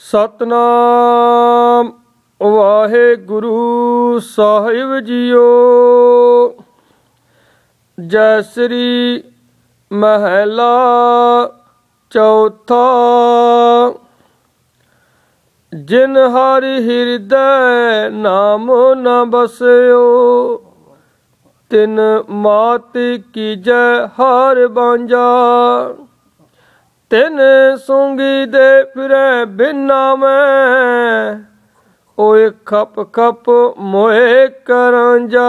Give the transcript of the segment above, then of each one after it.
ਸਤਨਾਮ ਵਾਹਿਗੁਰੂ ਸਾਹਿਬ JIO. ਜੈ ਸ੍ਰੀ ਮਹਿਲਾ ਚੌਥਾ। ਜਿਨ ਹਰ ਹਿਰਦੈ ਨਾਮ ਨ ਬਸਿਓ, ਤਿਨ ਮਾਤ ਕੀਜੈ ਹਰ ਬਾਂਝਾ। ਤਿਨ ਸੁੰਗੀ ਦੇ ਫਿਰੈ ਬਿਨਾ ਮੈਂ। ਓਏ ਖਪ ਖਪ ਮੋਏ ਕਰਾਂ ਜਾ।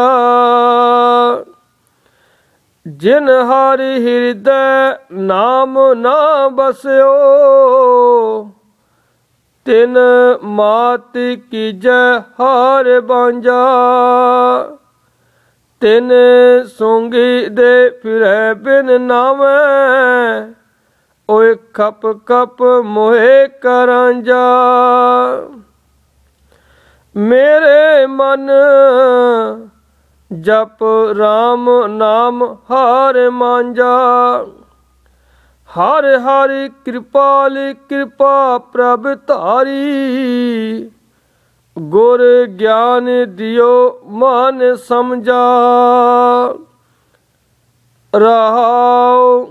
ਜਿਨ ਹਰਿ ਹਿਰਦੈ ਨਾਮ ਨਾ ਬਸਿਓ, ਤਿਨ ਮਾਤ ਕੀਜੈ ਹਾਰ ਬਾਂਝਾ। ਤਿਨ ਸੁੰਗੀ ਦੇ ਫਿਰੈ ਬਿਨ ਨਾਮੈ। ਓਏ ਖਪ ਖਪ ਮੋਹੇ ਕਰਾਂ ਜਾ। ਮੇਰੇ ਮਨ ਜਪ RAM ਨਾਮ ਹਰ ਮਾਂਜਾ। ਹਰ ਹਰ ਕਿਰਪਾਲ ਕਿਰਪਾ ਪ੍ਰਭ ਧਾਰੀ। ਗੁਰ ਗਿਆਨ ਦਿਓ ਮਨ ਸਮਝਾ। ਰਹਾਉ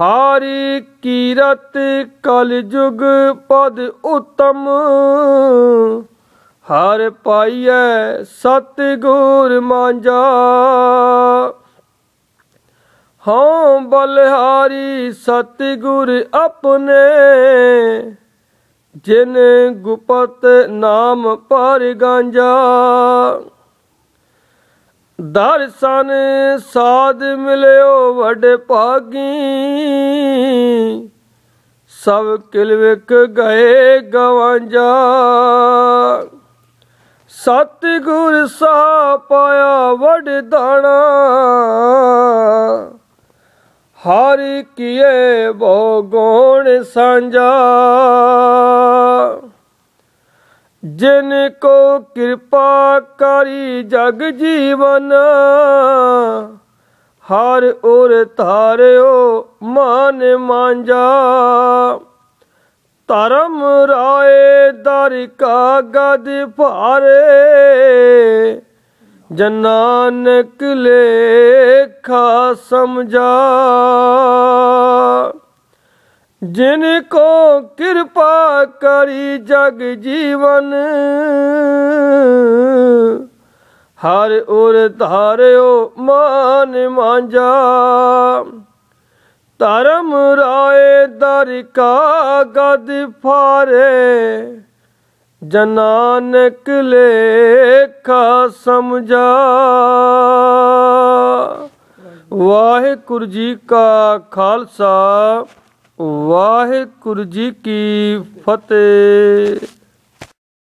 ਹਾਰੀ ਕੀਰਤ ਕਲਯੁਗ ਪਦ ਉਤਮ, ਹਰ ਪਾਈਐ ਸਤ ਗੁਰ ਮਾਂਜਾ। ਹਾਂ ਬਲਿਹਾਰੀ ਸਤ ਗੁਰ ਆਪਣੇ, ਜਿਨ ਗੁਪਤ ਨਾਮ ਪਰ ਗਾਂਜਾ। ਦਰਸ਼ਨ ਸਾਧ ਮਿਲਿਓ ਵੱਡੇ ਭਾਗੀ। ਸਭ ਕਿਲਵਿਕ ਗਏ ਗਵਾਂਜਾ। ਸਤਿਗੁਰ ਸਾ ਪਾਇਆ ਵੱਡ ਦਾਣਾ। ਹਰਿ ਕੀਏ ਬੋ ਗੋਣ ਸਾਂਝਾ। ਜਿਨ ਕੋ ਕਿਰਪਾ ਕਰੀ ਜਗ ਜੀਵਨ, ਹਰ ਉਰ ਧਾਰਿਓ ਮਾਨ ਮਾਂਜਾ। ਧਰਮ ਰਾਏ ਦਰ ਕਾ ਗਦ ਭਾਰੇ ਜਨਾਨਕ ਲੇਖਾ ਸਮਝਾ। ਜਿਨ ਕੋ ਕਿਰਪਾ ਕਰੀ ਜਗ ਜੀਵਨ, ਹਰ ਉਰ ਧਾਰਿਓ ਮਾਨ ਮਾਂਜਾ। ਧਰਮ ਰਾਏ ਦਰ ਕਾ ਗਦ ਫਾਰੇ, ਜਨਾਨਕ ਲੇਖਾ ਸਮਝਾ। ਵਾਹਿਗੁਰੂ ਜੀ ਕਾ ਖਾਲਸਾ। ਵਾਹਿਗੁਰੂ ਜੀ ਕੀ ਫਤਿਹ।